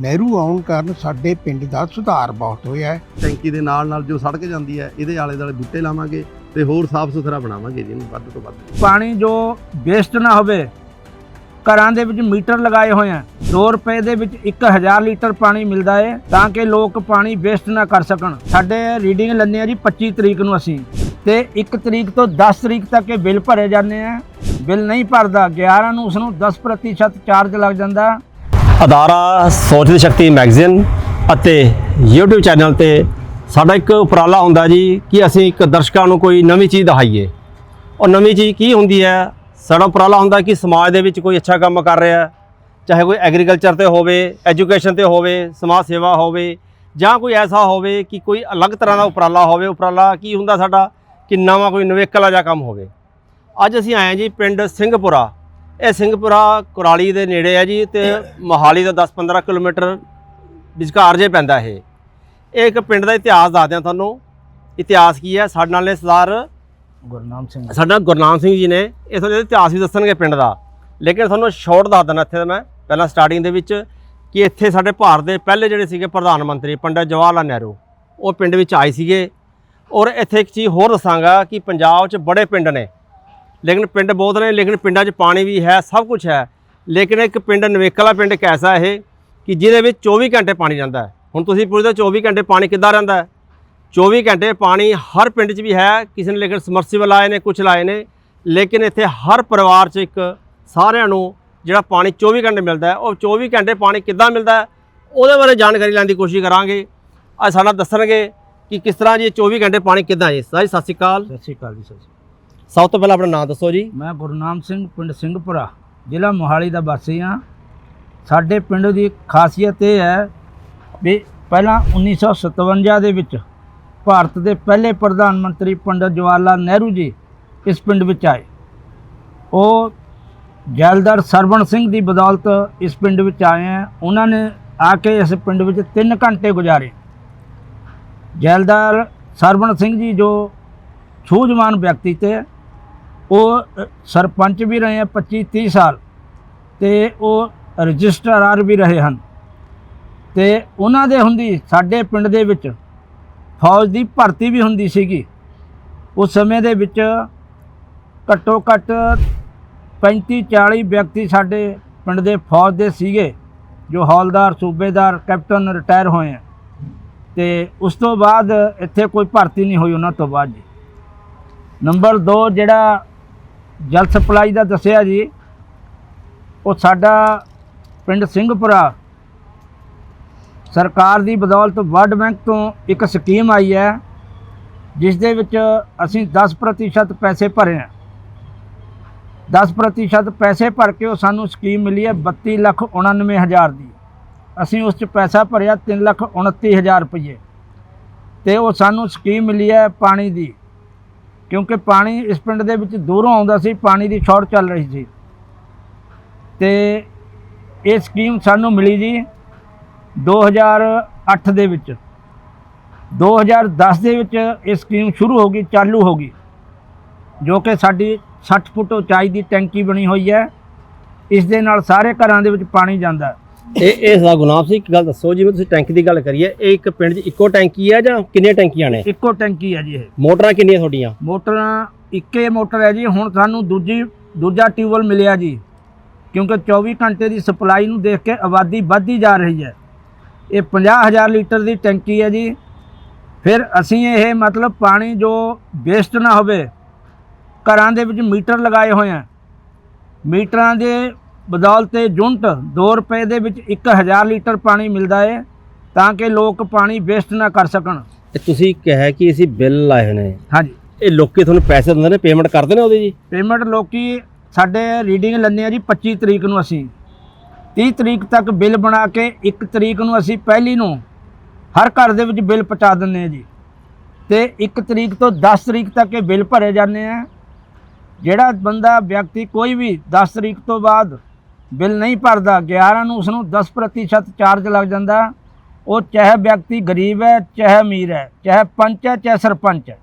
ਨਹਿਰੂ ਆਉਣ ਕਾਰਨ ਸਾਡੇ ਪਿੰਡ ਦਾ ਸੁਧਾਰ ਬਹੁਤ ਹੋਇਆ ਹੈ। ਟੈਂਕੀ ਦੇ ਨਾਲ ਨਾਲ ਜੋ ਸੜਕ ਜਾਂਦੀ ਹੈ ਇਹਦੇ ਆਲੇ ਦੁਆਲੇ ਬੂਟੇ ਲਾਵਾਂਗੇ ਤੇ ਹੋਰ ਸਾਫ਼ ਸੁਥਰਾ ਬਣਾਵਾਂਗੇ ਜੀ ਇਹਨੂੰ ਵੱਧ ਤੋਂ ਵੱਧ। ਪਾਣੀ ਜੋ ਵੇਸਟ ਨਾ ਹੋਵੇ ਘਰਾਂ ਦੇ ਵਿੱਚ ਮੀਟਰ ਲਗਾਏ ਹੋਏ ਆ। 2 ਰੁਪਏ ਦੇ ਵਿੱਚ 1000 ਲੀਟਰ ਪਾਣੀ ਮਿਲਦਾ ਹੈ ਤਾਂ ਕਿ ਲੋਕ ਪਾਣੀ ਵੇਸਟ ਨਾ ਕਰ ਸਕਣ। ਸਾਡੇ ਰੀਡਿੰਗ ਲੈਂਦੇ ਆ ਜੀ 25 ਤਰੀਕ ਨੂੰ ਅਸੀਂ। ਤੇ 1 ਤਰੀਕ ਤੋਂ 10 ਤਰੀਕ ਤੱਕ ਇਹ ਬਿੱਲ ਭਰੇ ਜਾਂਦੇ ਆ। ਬਿੱਲ ਨਹੀਂ ਭਰਦਾ 11 ਨੂੰ ਉਸ ਨੂੰ 10% ਚਾਰਜ ਲੱਗ ਜਾਂਦਾ। ਅਦਾਰਾ, ਸੋਚ ਦੀ ਸ਼ਕਤੀ ਮੈਗਜ਼ੀਨ ਅਤੇ YouTube ਚੈਨਲ ਤੇ ਸਾਡਾ ਇੱਕ ਉਪਰਾਲਾ ਹੁੰਦਾ ਜੀ ਕਿ ਅਸੀਂ ਇੱਕ ਦਰਸ਼ਕਾਂ ਨੂੰ ਕੋਈ ਨਵੀਂ ਚੀਜ਼ ਦਿਖਾਈਏ। ਔਰ ਨਵੀਂ ਚੀਜ਼ ਕੀ ਹੁੰਦੀ ਹੈ? ਸਾਡਾ ਉਪਰਾਲਾ ਹੁੰਦਾ ਕਿ ਸਮਾਜ ਦੇ ਵਿੱਚ ਕੋਈ ਅੱਛਾ ਕੰਮ ਕਰ ਰਿਹਾ ਚਾਹੇ ਕੋਈ ਐਗਰੀਕਲਚਰ ਤੇ ਹੋਵੇ ਐਜੂਕੇਸ਼ਨ ਤੇ ਹੋਵੇ, ਸਮਾਜ ਸੇਵਾ ਹੋਵੇ, ਜਾਂ ਕੋਈ ਐਸਾ ਹੋਵੇ ਕਿ ਕੋਈ ਅਲੱਗ ਤਰ੍ਹਾਂ ਦਾ ਉਪਰਾਲਾ ਹੋਵੇ। ਉਪਰਾਲਾ ਕੀ ਹੁੰਦਾ ਸਾਡਾ? ਕਿ ਨਵਾਂ ਕੋਈ ਨਵੇਕਲਾ ਜਿਹਾ ਕੰਮ ਹੋਵੇ। ਅੱਜ ਅਸੀਂ ਆਏ ਹਾਂ ਜੀ ਪਿੰਡ ਸਿੰਘਪੁਰਾ। ਇਹ ਸਿੰਘਪੁਰਾ ਕੁਰਾਲੀ ਦੇ ਨੇੜੇ ਹੈ ਜੀ ਤੇ ਮੋਹਾਲੀ ਤੋਂ 10-15 ਕਿਲੋਮੀਟਰ ਵਿਚਕਾਰ ਜੇ ਪੈਂਦਾ ਇਹ। ਇਹ ਇੱਕ ਪਿੰਡ ਦਾ ਇਤਿਹਾਸ ਦੱਸਦੇ ਹਾਂ ਤੁਹਾਨੂੰ। ਇਤਿਹਾਸ ਕੀ ਹੈ? ਸਾਡੇ ਨਾਲ ਨੇ ਸਰਦਾਰ ਗੁਰਨਾਮ ਸਿੰਘ। ਸਾਡਾ ਗੁਰਨਾਮ ਸਿੰਘ ਜੀ ਨੇ। ਇਸ ਵੇਲੇ ਇਤਿਹਾਸ ਵੀ ਦੱਸਣਗੇ ਪਿੰਡ ਦਾ। ਲੇਕਿਨ ਤੁਹਾਨੂੰ ਸ਼ਾਰਟ ਦੱਸ ਦਿੰਦਾ ਇੱਥੇ ਦਾ ਮੈਂ ਪਹਿਲਾਂ ਸਟਾਰਟਿੰਗ ਦੇ ਵਿੱਚ ਕਿ ਇੱਥੇ ਸਾਡੇ ਭਾਰਤ ਦੇ ਪਹਿਲੇ ਜਿਹੜੇ ਸੀਗੇ ਪ੍ਰਧਾਨ ਮੰਤਰੀ ਪੰਡਿਤ ਜਵਾਹਰ ਲਾਲ ਨਹਿਰੂ ਉਹ ਪਿੰਡ ਵਿੱਚ ਆਏ ਸੀਗੇ। ਔਰ ਇੱਥੇ ਇੱਕ ਚੀਜ਼ ਹੋਰ ਦੱਸਾਂਗਾ ਕਿ ਪੰਜਾਬ 'ਚ ਬੜੇ ਪਿੰਡ ਨੇ। ਲੇਕਿਨ ਪਿੰਡ ਬਹੁਤ ਨੇ, ਲੇਕਿਨ ਪਿੰਡਾਂ 'ਚ ਪਾਣੀ ਵੀ ਹੈ, ਸਭ ਕੁਝ ਹੈ। ਲੇਕਿਨ ਇੱਕ ਪਿੰਡ, ਨਵੇਕਲਾ ਪਿੰਡ ਇੱਕ ਐਸਾ ਇਹ ਕਿ ਜਿਹਦੇ ਵਿੱਚ 24 ਘੰਟੇ ਪਾਣੀ ਜਾਂਦਾ ਹੈ। ਹੁਣ ਤੁਸੀਂ ਪੁੱਛਦੇ ਹੋ 24 ਘੰਟੇ ਪਾਣੀ ਕਿੱਦਾਂ ਰਹਿੰਦਾ ਹੈ? 24 ਘੰਟੇ ਪਾਣੀ ਹਰ ਪਿੰਡ 'ਚ ਵੀ ਹੈ, ਕਿਸੇ ਨੇ ਲੇਕਿਨ ਸਮਰਸੀਬਲ ਆਏ ਨੇ ਕੁਝ ਲਾਏ ਨੇ। ਲੇਕਿਨ ਇੱਥੇ ਹਰ ਪਰਿਵਾਰ 'ਚ ਇੱਕ ਸਾਰਿਆਂ ਨੂੰ ਜਿਹੜਾ ਪਾਣੀ 24 ਘੰਟੇ ਮਿਲਦਾ ਹੈ, ਉਹ 24 ਘੰਟੇ ਪਾਣੀ ਕਿੱਦਾਂ ਮਿਲਦਾ ਹੈ, ਉਹਦੇ ਬਾਰੇ ਜਾਣਕਾਰੀ ਲੈਣ ਦੀ ਕੋਸ਼ਿਸ਼ ਕਰਾਂਗੇ। ਅੱਜ ਸਾਡਾ ਦੱਸਣਗੇ ਕਿ ਕਿਸ ਤਰ੍ਹਾਂ ਜੀ ਇਹ 24 ਘੰਟੇ ਪਾਣੀ ਕਿੱਦਾਂ ਜੀ ਸਾਜੀ, ਸਤਿ ਸ਼੍ਰੀ ਅਕਾਲ। ਸਤਿ ਸ਼੍ਰੀ ਅਕਾਲ ਜੀ, ਸਤਿ ਸ਼੍ਰੀ ਅਕਾਲ। ਸਭ ਤੋਂ ਪਹਿਲਾਂ ਆਪਣਾ ਨਾਮ ਦੱਸੋ ਜੀ। ਮੈਂ ਗੁਰਨਾਮ ਸਿੰਘ, ਪਿੰਡ ਸਿੰਘਪੁਰਾ, ਜ਼ਿਲ੍ਹਾ ਮੋਹਾਲੀ ਦਾ ਵਾਸੀ ਹਾਂ। ਸਾਡੇ ਪਿੰਡ ਦੀ ਖਾਸੀਅਤ ਇਹ ਹੈ ਵੀ ਪਹਿਲਾਂ 1957 ਦੇ ਵਿੱਚ ਭਾਰਤ ਦੇ ਪਹਿਲੇ ਪ੍ਰਧਾਨ ਮੰਤਰੀ ਪੰਡਿਤ ਜਵਾਹਰ ਲਾਲ ਨਹਿਰੂ ਜੀ ਇਸ ਪਿੰਡ ਵਿੱਚ ਆਏ। ਉਹ ਜੈਲਦਾਰ ਸਰਵਣ ਸਿੰਘ ਦੀ ਬਦੌਲਤ ਇਸ ਪਿੰਡ ਵਿੱਚ ਆਏ ਹੈ। ਉਹਨਾਂ ਨੇ ਆ ਕੇ ਇਸ ਪਿੰਡ ਵਿੱਚ 3 ਘੰਟੇ ਗੁਜ਼ਾਰੇ। ਜੈਲਦਾਰ ਸਰਵਣ ਸਿੰਘ ਜੀ ਜੋ ਸੂਝਵਾਨ ਵਿਅਕਤੀ ਤੇ ਉਹ ਸਰਪੰਚ ਵੀ ਰਹੇ ਆ 25 30 ਸਾਲ ਤੇ ਉਹ ਰਜਿਸਟਰਾਰ ਵੀ ਰਹੇ ਹਨ। ਤੇ ਉਹਨਾਂ ਦੇ ਹੁੰਦੀ, ਸਾਡੇ ਪਿੰਡ ਦੇ ਵਿੱਚ ਫੌਜ ਦੀ ਭਰਤੀ ਵੀ ਹੁੰਦੀ ਸੀਗੀ। ਉਸ ਸਮੇਂ ਦੇ ਵਿੱਚ ਘੱਟੋ ਘੱਟ 35 40 ਵਿਅਕਤੀ ਸਾਡੇ ਪਿੰਡ ਦੇ ਫੌਜ ਦੇ ਸੀਗੇ, ਜੋ ਹੌਲਦਾਰ, ਸੂਬੇਦਾਰ, ਕੈਪਟਨ ਰਿਟਾਇਰ ਹੋਏ ਆ। ਤੇ ਉਸ ਤੋਂ ਬਾਅਦ ਇੱਥੇ ਕੋਈ ਭਰਤੀ ਨਹੀਂ ਹੋਈ ਉਹਨਾਂ ਤੋਂ ਬਾਅਦ ਜੀ। ਨੰਬਰ 2 ਜਿਹੜਾ ਜਲ ਸਪਲਾਈ ਦਾ ਦੱਸਿਆ ਜੀ, ਉਹ ਸਾਡਾ ਪਿੰਡ ਸਿੰਘਪੁਰਾ ਸਰਕਾਰ ਦੀ ਬਦੌਲਤ ਵਰਲਡ ਬੈਂਕ ਤੋਂ ਇੱਕ ਸਕੀਮ ਆਈ ਹੈ, ਜਿਸ ਦੇ ਵਿੱਚ ਅਸੀਂ 10% ਪੈਸੇ ਭਰੇ ਆ 10% ਪੈਸੇ ਭਰ ਕੇ ਉਹ ਸਾਨੂੰ ਸਕੀਮ ਮਿਲੀ ਹੈ 32 ਲੱਖ 99 ਹਜ਼ਾਰ ਦੀ। ਅਸੀਂ ਉਸ 'ਚ ਪੈਸਾ ਭਰਿਆ 3 ਲੱਖ 29 ਹਜ਼ਾਰ ਰੁਪਏ ਤੇ ਉਹ ਸਾਨੂੰ ਸਕੀਮ ਮਿਲੀ ਹੈ ਪਾਣੀ ਦੀ। ਕਿਉਂਕਿ ਪਾਣੀ ਇਸ ਪਿੰਡ ਦੇ ਵਿੱਚ ਦੂਰੋਂ ਆਉਂਦਾ ਸੀ, ਪਾਣੀ ਦੀ ਸ਼ਾਰਟ ਚੱਲ ਰਹੀ ਸੀ। ਤੇ ਇਹ ਸਕੀਮ ਸਾਨੂੰ ਮਿਲੀ ਜੀ 2008 ਦੇ ਵਿੱਚ। 2010 ਦੇ ਵਿੱਚ ਇਹ ਸਕੀਮ ਸ਼ੁਰੂ ਹੋ ਗਈ, ਚਾਲੂ ਹੋ ਗਈ। ਜੋ ਕਿ ਸਾਡੀ 60 ਫੁੱਟ ਉਚਾਈ ਦੀ ਟੈਂਕੀ ਬਣੀ ਹੋਈ ਹੈ। ਇਸ ਦੇ ਨਾਲ ਸਾਰੇ ਘਰਾਂ ਦੇ ਵਿੱਚ ਪਾਣੀ ਜਾਂਦਾ। ਹੈ ਇਹ ਇਹ ਸਾ ਗੁਨਾਮ ਸਿੰਘ ਇੱਕ ਗੱਲ ਦੱਸੋ ਜਿਵੇਂ ਤੁਸੀਂ ਟੈਂਕੀ ਦੀ ਗੱਲ ਕਰੀਏ ਇਹ ਇੱਕ ਪਿੰਡ 'ਚ ਇੱਕੋ ਟੈਂਕੀ ਹੈ ਜਾਂ ਕਿੰਨੀਆਂ ਟੈਂਕੀਆਂ ਨੇ? ਇੱਕੋ ਟੈਂਕੀ ਹੈ ਜੀ ਇਹ। ਮੋਟਰਾਂ ਕਿੰਨੀਆਂ ਤੁਹਾਡੀਆਂ? ਮੋਟਰਾਂ ਇੱਕੇ ਮੋਟਰ ਹੈ ਜੀ। ਹੁਣ ਸਾਨੂੰ ਦੂਜੀ ਦੂਜਾ ਟਿਊਬਵੈਲ ਮਿਲਿਆ ਜੀ। ਕਿਉਂਕਿ 24 ਘੰਟੇ ਦੀ ਸਪਲਾਈ ਨੂੰ ਦੇਖ ਕੇ ਆਬਾਦੀ ਵੱਧਦੀ ਜਾ ਰਹੀ ਹੈ। ਇਹ 50000 ਲੀਟਰ ਦੀ ਟੈਂਕੀ ਹੈ ਜੀ। ਫਿਰ ਅਸੀਂ ਇਹ ਮਤਲਬ ਪਾਣੀ ਜੋ ਵੇਸਟ ਨਾ ਹੋਵੇ ਘਰਾਂ ਦੇ ਵਿੱਚ ਮੀਟਰ ਲਗਾਏ ਹੋਏ ਆ। ਮੀਟਰਾਂ ਦੇ ਬਦੌਲਤ ਯੂਨਿਟ 2 ਰੁਪਏ ਦੇ ਵਿੱਚ 1000 ਲੀਟਰ ਪਾਣੀ ਮਿਲਦਾ ਹੈ ਤਾਂ ਕਿ ਲੋਕ ਪਾਣੀ ਵੇਸਟ ਨਾ ਕਰ ਸਕਣ। ਇਹ ਤੁਸੀਂ ਕਿਹਾ ਕਿ ਅਸੀਂ ਬਿੱਲ ਲਾਏ ਨੇ। ਹਾਂਜੀ। ਇਹ ਲੋਕੀ ਤੁਹਾਨੂੰ ਪੈਸੇ ਦਿੰਦੇ ਨੇ ਪੇਮੈਂਟ ਕਰਦੇ ਨੇ ਉਹਦੀ ਜੀ? ਪੇਮੈਂਟ ਲੋਕੀ ਸਾਡੇ ਰੀਡਿੰਗ ਲੈਂਦੇ ਆ ਜੀ 25 ਤਰੀਕ ਨੂੰ ਅਸੀਂ। 30 ਤਰੀਕ ਤੱਕ ਬਿੱਲ ਬਣਾ ਕੇ 1 ਤਰੀਕ ਨੂੰ ਅਸੀਂ ਪਹਿਲੀ ਨੂੰ ਹਰ ਘਰ ਦੇ ਵਿੱਚ ਬਿੱਲ ਪਹੁੰਚਾ ਦਿੰਦੇ ਆ ਜੀ। ਤੇ 1 ਤਰੀਕ ਤੋਂ 10 ਤਰੀਕ ਤੱਕ ਇਹ ਬਿੱਲ ਭਰੇ ਜਾਂਦੇ ਆ। ਜਿਹੜਾ ਬੰਦਾ ਵਿਅਕਤੀ ਕੋਈ ਵੀ 10 ਤਰੀਕ ਤੋਂ ਬਾਅਦ ਬਿੱਲ ਨਹੀਂ ਭਰਦਾ 11 ਨੂੰ ਉਸ ਨੂੰ 10% ਚਾਰਜ ਲੱਗ ਜਾਂਦਾ। ਉਹ ਚਾਹੇ ਵਿਅਕਤੀ ਗਰੀਬ ਹੈ ਚਾਹੇ ਅਮੀਰ ਹੈ ਚਾਹੇ ਪੰਚ ਹੈ ਚਾਹੇ ਸਰਪੰਚ ਹੈ।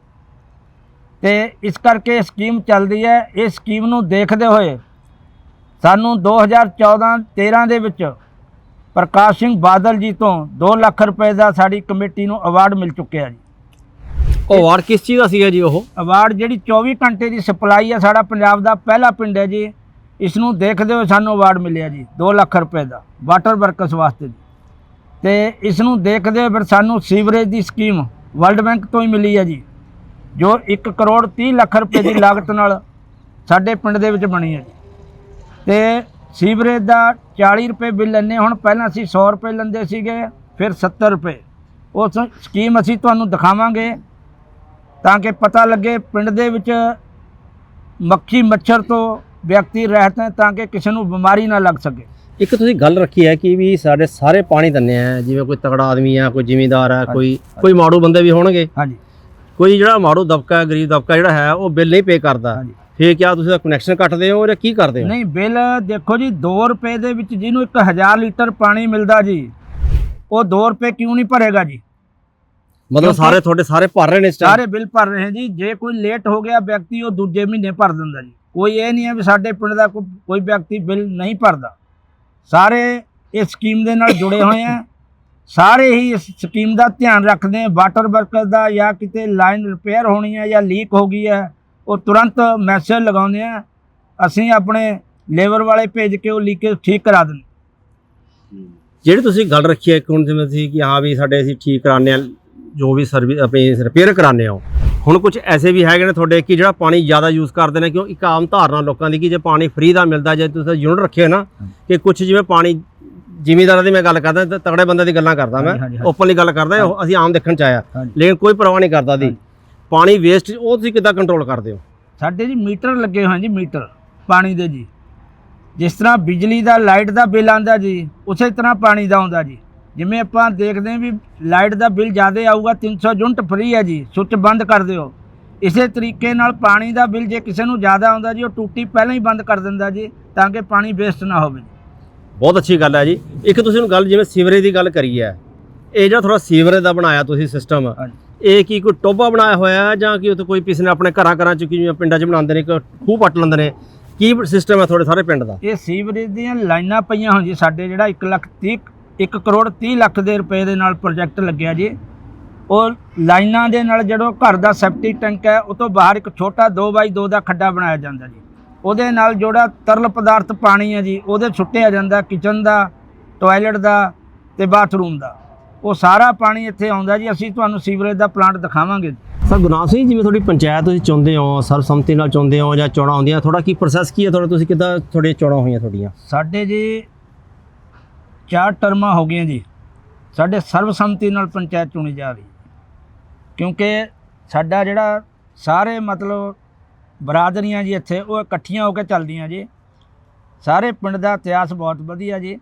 ਤੇ ਇਸ ਕਰਕੇ ਸਕੀਮ ਚੱਲਦੀ ਹੈ। ਇਹ ਸਕੀਮ ਨੂੰ ਦੇਖਦੇ ਹੋਏ ਸਾਨੂੰ 2014 13 ਦੇ ਵਿੱਚ ਪ੍ਰਕਾਸ਼ ਸਿੰਘ ਬਾਦਲ ਜੀ ਤੋਂ 2 ਲੱਖ ਰੁਪਏ ਦਾ ਸਾਡੀ ਕਮੇਟੀ ਨੂੰ ਅਵਾਰਡ ਮਿਲ ਚੁੱਕਿਆ ਜੀ। ਉਹ ਵਾਰ ਕਿਸ ਚੀਜ਼ ਦਾ ਸੀਗਾ ਜੀ ਉਹ? ਅਵਾਰਡ ਜਿਹੜੀ 24 ਘੰਟੇ ਦੀ ਸਪਲਾਈ ਹੈ ਸਾਡਾ ਪੰਜਾਬ ਦਾ ਪਹਿਲਾ ਪਿੰਡ ਹੈ ਜੀ। ਇਸ ਨੂੰ ਦੇਖਦੇ ਹੋਏ ਸਾਨੂੰ ਅਵਾਰਡ ਮਿਲਿਆ ਜੀ 2 ਲੱਖ ਰੁਪਏ ਦਾ ਵਾਟਰ ਵਰਕਸ ਵਾਸਤੇ ਜੀ। ਤੇ ਇਸ ਨੂੰ ਦੇਖਦੇ ਹੋਏ ਫਿਰ ਸਾਨੂੰ ਸੀਵਰੇਜ ਦੀ ਸਕੀਮ ਵਰਲਡ ਬੈਂਕ ਤੋਂ ਹੀ ਮਿਲੀ ਹੈ ਜੀ, ਜੋ 1 ਕਰੋੜ 30 ਲੱਖ ਰੁਪਏ ਦੀ ਲਾਗਤ ਨਾਲ ਸਾਡੇ ਪਿੰਡ ਦੇ ਵਿੱਚ ਬਣੀ ਹੈ ਜੀ। ਤੇ ਸੀਵਰੇਜ ਦਾ 40 ਰੁਪਏ ਬਿੱਲ ਲੈਂਦੇ ਹੁਣ ਪਹਿਲਾਂ ਅਸੀਂ 100 ਰੁਪਏ ਲੈਂਦੇ ਸੀਗੇ, ਫਿਰ 70 ਰੁਪਏ। ਉਸ ਸਕੀਮ ਅਸੀਂ ਤੁਹਾਨੂੰ ਦਿਖਾਵਾਂਗੇ, ਤਾਂ ਕਿ ਪਤਾ ਲੱਗੇ ਪਿੰਡ ਦੇ ਵਿੱਚ ਮੱਖੀ ਮੱਛਰ ਤੋਂ ਵਿਅਕਤੀ ਰਹਿਤ ਹੈ ਤਾਂ ਕਿ ਕਿਸੇ ਨੂੰ ਬਿਮਾਰੀ ਨਾ ਲੱਗ ਸਕੇ। ਇੱਕ ਤੁਸੀਂ ਗੱਲ ਰੱਖੀ ਹੈ ਕਿ ਵੀ ਸਾਡੇ ਸਾਰੇ ਪਾਣੀ ਦਿੰਨੇ ਆ ਜਿਵੇਂ ਕੋਈ ਤਗੜਾ ਆਦਮੀ ਆ ਕੋਈ ਜ਼ਿਮੀਂਦਾਰ ਆ ਕੋਈ ਕੋਈ ਮਾੜੂ ਬੰਦੇ ਵੀ ਹੋਣਗੇ। ਹਾਂਜੀ। ਕੋਈ ਜਿਹੜਾ ਮਾੜੂ ਦਬਕਾ ਗਰੀਬ ਦਬਕਾ ਜਿਹੜਾ ਹੈ ਉਹ ਬਿੱਲ ਨਹੀਂ ਪੇ ਕਰਦਾ। ਫੇਰ ਕਿਆ ਤੁਸੀਂ ਕਨੈਕਸ਼ਨ ਕੱਟਦੇ ਹੋ ਜਾਂ ਕੀ ਕਰਦੇ ਹੋ? ਨਹੀਂ ਬਿੱਲ ਦੇਖੋ ਜੀ 2 ਰੁਪਏ ਦੇ ਵਿੱਚ ਜਿਹਨੂੰ 1000 ਲੀਟਰ ਪਾਣੀ ਮਿਲਦਾ ਜੀ ਉਹ 2 ਰੁਪਏ ਕਿਉਂ ਨਹੀਂ ਭਰੇਗਾ ਜੀ? ਮਤਲਬ ਸਾਰੇ ਤੁਹਾਡੇ ਸਾਰੇ ਭਰ ਰਹੇ ਨੇ? ਸਾਰੇ ਬਿੱਲ ਭਰ ਰਹੇ ਜੀ। ਜੇ ਕੋਈ ਲੇਟ ਹੋ ਗਿਆ ਵਿਅਕਤੀ ਉਹ ਦੂਜੇ ਮਹੀਨੇ ਭਰ ਦਿੰਦਾ ਜੀ। ਕੋਈ ਇਹ ਨਹੀਂ ਹੈ ਵੀ ਸਾਡੇ ਪਿੰਡ ਦਾ ਕੋਈ ਵਿਅਕਤੀ ਬਿੱਲ ਨਹੀਂ ਭਰਦਾ। ਸਾਰੇ ਇਸ ਸਕੀਮ ਦੇ ਨਾਲ ਜੁੜੇ ਹੋਏ ਆ। ਸਾਰੇ ਹੀ ਇਸ ਸਕੀਮ ਦਾ ਧਿਆਨ ਰੱਖਦੇ ਆ। ਵਾਟਰ ਵਰਕਰ ਦਾ ਜਾਂ ਕਿਤੇ ਲਾਈਨ ਰਿਪੇਅਰ ਹੋਣੀ ਹੈ ਜਾਂ ਲੀਕ ਹੋ ਗਈ ਹੈ ਉਹ ਤੁਰੰਤ ਮੈਸੇਜ ਲਗਾਉਂਦੇ ਆ। ਅਸੀਂ ਆਪਣੇ ਲੇਬਰ ਵਾਲੇ ਭੇਜ ਕੇ ਉਹ ਲੀਕੇਜ ਠੀਕ ਕਰਾ ਦਿੰਦੇ। ਜਿਹੜੀ ਤੁਸੀਂ ਗੱਲ ਰੱਖੀ ਹੈ ਕਿ ਹੁਣ ਜਿਵੇਂ ਤੁਸੀਂ ਕਿ ਹਾਂ ਵੀ ਸਾਡੇ ਅਸੀਂ ਠੀਕ ਕਰਾਉਂਦੇ ਆ, ਜੋ ਵੀ ਸਰਵਿਸ ਆਪਣੀ ਰਿਪੇਅਰ ਕਰਾਉਂਦੇ ਆ ਹੁਣ ਕੁਝ ਐਸੇ ਵੀ ਹੈਗੇ ਨੇ ਤੁਹਾਡੇ ਕਿ ਜਿਹੜਾ ਪਾਣੀ ਜ਼ਿਆਦਾ ਯੂਜ਼ ਕਰਦੇ ਨੇ ਕਿਉਂ? ਇੱਕ ਆਮ ਧਾਰਨਾ ਲੋਕਾਂ ਦੀ ਕਿ ਜੇ ਪਾਣੀ ਫ੍ਰੀ ਦਾ ਮਿਲਦਾ ਜੇ ਤੁਸੀਂ ਯੂਨਿਟ ਰੱਖੇ ਨਾ ਕਿ ਕੁਝ ਜਿਵੇਂ ਪਾਣੀ ਜ਼ਿਮੀਂਦਾਰਾਂ ਦੀ ਮੈਂ ਗੱਲ ਕਰਦਾ ਤੇ ਤਗੜੇ ਬੰਦੇ ਦੀ ਗੱਲਾਂ ਕਰਦਾ ਮੈਂ। ਓਪਨਲੀ ਗੱਲ ਕਰਦਾ ਅਸੀਂ ਆਮ ਦੇਖਣ ਚ ਆਇਆ। ਲੇਕਿਨ ਕੋਈ ਪਰਵਾਹ ਨਹੀਂ ਕਰਦਾ ਦੀ। ਪਾਣੀ ਵੇਸਟ ਉਹ ਤੁਸੀਂ ਕਿੱਦਾਂ ਕੰਟਰੋਲ ਕਰਦੇ ਹੋ? ਸਾਡੇ ਜੀ ਮੀਟਰ ਲੱਗੇ ਹੋਏ ਜੀ ਮੀਟਰ ਪਾਣੀ ਦੇ ਜੀ। ਜਿਸ ਤਰ੍ਹਾਂ ਬਿਜਲੀ ਦਾ ਲਾਈਟ ਦਾ ਬਿੱਲ ਆਂਦਾ ਜੀ ਉਸੇ ਤਰ੍ਹਾਂ ਪਾਣੀ ਦਾ ਆਉਂਦਾ ਜੀ। ਜਿਵੇਂ ਆਪਾਂ ਦੇਖਦੇ ਹਾਂ ਵੀ ਲਾਈਟ ਦਾ ਬਿੱਲ ਜ਼ਿਆਦਾ ਆਊਗਾ 300 ਯੂਨਿਟ ਫ੍ਰੀ ਹੈ ਜੀ ਸੁੱਚ ਬੰਦ ਕਰ ਦਿਓ। ਇਸੇ ਤਰੀਕੇ ਨਾਲ ਪਾਣੀ ਦਾ ਬਿੱਲ ਜੇ ਕਿਸੇ ਨੂੰ ਜ਼ਿਆਦਾ ਆਉਂਦਾ ਜੀ ਉਹ ਟੂਟੀ ਪਹਿਲਾਂ ਹੀ ਬੰਦ ਕਰ ਦਿੰਦਾ ਜੀ ਤਾਂ ਕਿ ਪਾਣੀ ਵੇਸਟ ਨਾ ਹੋਵੇ। ਬਹੁਤ ਅੱਛੀ ਗੱਲ ਹੈ ਜੀ। ਇੱਕ ਤੁਸੀਂ ਹੁਣ ਗੱਲ ਜਿਵੇਂ ਸੀਵਰੇਜ ਦੀ ਗੱਲ ਕਰੀ ਹੈ ਇਹ ਜਿਹੜਾ ਥੋੜਾ ਸੀਵਰੇਜ ਦਾ ਬਣਾਇਆ ਤੁਸੀਂ ਸਿਸਟਮ। ਇਹ ਕੀ ਕੋਈ ਟੋਬਾ ਬਣਾਇਆ ਹੋਇਆ ਹੈ ਜਾਂ ਕਿ ਉੱਥੇ ਕੋਈ ਕਿਸੇ ਨੇ ਆਪਣੇ ਘਰਾਂ ਘਰਾਂ ਚ ਜਿਵੇਂ ਪਿੰਡਾਂ ਚ ਬਣਾਉਂਦੇ ਨੇ ਇੱਕ ਖੂਹ ਪੱਟ ਲੈਂਦੇ ਨੇ? ਕੀ ਸਿਸਟਮ ਹੈ ਤੁਹਾਡੇ ਸਾਰੇ ਪਿੰਡ ਦਾ? ਇਹ ਸੀਵਰੇਜ ਦੀਆਂ ਲਾਈਨਾਂ ਪਈਆਂ ਹੋਈਆਂ ਜੀ ਸਾਡੇ ਜਿਹੜਾ 1 ਲੱਖ 30 1 ਕਰੋੜ 30 ਲੱਖ ਦੇ ਰੁਪਏ ਦੇ ਨਾਲ ਪ੍ਰੋਜੈਕਟ ਲੱਗਿਆ ਜੀ। ਉਹ ਲਾਈਨਾਂ ਦੇ ਨਾਲ ਜਦੋਂ ਘਰ ਦਾ ਸੈਪਟਿਕ ਟੈਂਕ ਹੈ ਉਹ ਤੋਂ ਬਾਹਰ ਇੱਕ ਛੋਟਾ 2x2 ਦਾ ਖੱਡਾ ਬਣਾਇਆ ਜਾਂਦਾ ਜੀ। ਉਹਦੇ ਨਾਲ ਜਿਹੜਾ ਤਰਲ ਪਦਾਰਥ ਪਾਣੀ ਹੈ ਜੀ ਉਹਦੇ ਛੁੱਟਿਆ ਜਾਂਦਾ ਕਿਚਨ ਦਾ ਟਾਇਲਟ ਦਾ ਤੇ ਬਾਥਰੂਮ ਦਾ। ਉਹ ਸਾਰਾ ਪਾਣੀ ਇੱਥੇ ਆਉਂਦਾ ਜੀ ਅਸੀਂ ਤੁਹਾਨੂੰ ਸੀਵਰੇਜ ਦਾ ਪਲਾਂਟ ਦਿਖਾਵਾਂਗੇ। ਸਰ ਗੁਨਾਹ ਸਿੰਘ ਜਿਵੇਂ ਤੁਹਾਡੀ ਪੰਚਾਇਤ ਤੁਸੀਂ ਚਾਹੁੰਦੇ ਹੋ ਸਰਬਸੰਮਤੀ ਨਾਲ ਚਾਹੁੰਦੇ ਹੋ ਜਾਂ ਚੋਣਾਂ ਹੁੰਦੀਆਂ ਤੁਹਾਡਾ ਕੀ ਪ੍ਰੋਸੈਸ ਕੀ ਹੈ? ਤੁਹਾਡਾ ਤੁਸੀਂ ਕਿੱਦਾਂ ਤੁਹਾਡੇ ਚੋਣਾਂ ਹੋਈਆਂ ਤੁਹਾਡੀਆਂ? ਸਾਡੇ ਜੀ ਚਾਰ ਟਰਮਾਂ ਹੋ ਗਈਆਂ ਜੀ। ਸਾਡੇ ਸਰਬਸੰਮਤੀ ਨਾਲ ਪੰਚਾਇਤ ਚੁਣੀ ਜਾ ਰਹੀ। ਕਿਉਂਕਿ ਸਾਡਾ ਜਿਹੜਾ ਸਾਰੇ ਮਤਲਬ ਬਰਾਦਰੀਆਂ ਜੀ ਇੱਥੇ, ਉਹ ਇਕੱਠੀਆਂ ਹੋ ਕੇ ਚੱਲਦੀਆਂ ਜੀ। ਸਾਰੇ ਪਿੰਡ ਦਾ ਇਤਿਹਾਸ ਬਹੁਤ ਵਧੀਆ ਜੀ।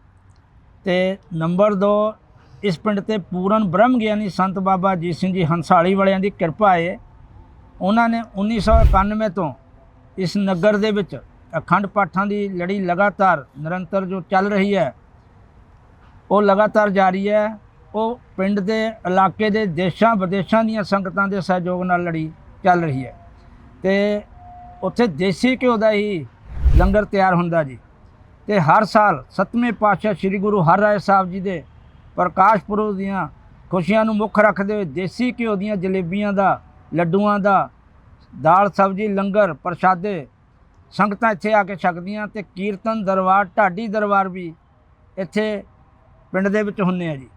ਤੇ ਨੰਬਰ 2 ਇਸ ਪਿੰਡ ਤੇ ਪੂਰਨ ਬ੍ਰਹਮ ਗਿਆਨੀ ਸੰਤ ਬਾਬਾ ਅਜੀਤ ਸਿੰਘ ਜੀ ਹੰਸਾਲੀ ਵਾਲਿਆਂ ਦੀ ਕਿਰਪਾ ਹੈ ਉਹਨਾਂ ਨੇ 1991 ਤੋਂ ਇਸ ਨਗਰ ਦੇ ਵਿੱਚ ਅਖੰਡ ਪਾਠਾਂ ਦੀ ਲੜੀ ਲਗਾਤਾਰ ਨਿਰੰਤਰ ਜੋ ਚੱਲ ਰਹੀ ਹੈ ਉਹ ਲਗਾਤਾਰ ਜਾਰੀ ਹੈ। ਉਹ ਪਿੰਡ ਦੇ ਇਲਾਕੇ ਦੇ ਦੇਸ਼ਾਂ ਵਿਦੇਸ਼ਾਂ ਦੀਆਂ ਸੰਗਤਾਂ ਦੇ ਸਹਿਯੋਗ ਨਾਲ ਲੜੀ, ਚੱਲ ਰਹੀ ਹੈ। ਤੇ ਉੱਥੇ ਦੇਸੀ ਘਿਓ ਦਾ ਹੀ ਲੰਗਰ ਤਿਆਰ ਹੁੰਦਾ ਜੀ। ਤੇ ਹਰ ਸਾਲ ਸੱਤਵੇਂ ਪਾਤਸ਼ਾਹ ਸ੍ਰੀ ਗੁਰੂ ਹਰਿਰਾਏ ਸਾਹਿਬ ਜੀ ਦੇ ਪ੍ਰਕਾਸ਼ ਪੁਰਬ ਦੀਆਂ ਖੁਸ਼ੀਆਂ ਨੂੰ ਮੁੱਖ ਰੱਖਦੇ ਹੋਏ ਦੇਸੀ ਘਿਓ ਦੀਆਂ ਜਲੇਬੀਆਂ ਦਾ, ਲੱਡੂਆਂ ਦਾ, ਦਾਲ, ਸਬਜ਼ੀ, ਲੰਗਰ, ਪ੍ਰਸ਼ਾਦੇ ਸੰਗਤਾਂ ਇੱਥੇ ਆ ਕੇ ਛਕਦੀਆਂ ਤੇ ਕੀਰਤਨ ਦਰਬਾਰ, ਢਾਡੀ ਦਰਬਾਰ ਵੀ ਇੱਥੇ ਪਿੰਡ ਦੇ ਵਿੱਚ ਹੁੰਦੇ ਆ ਜੀ।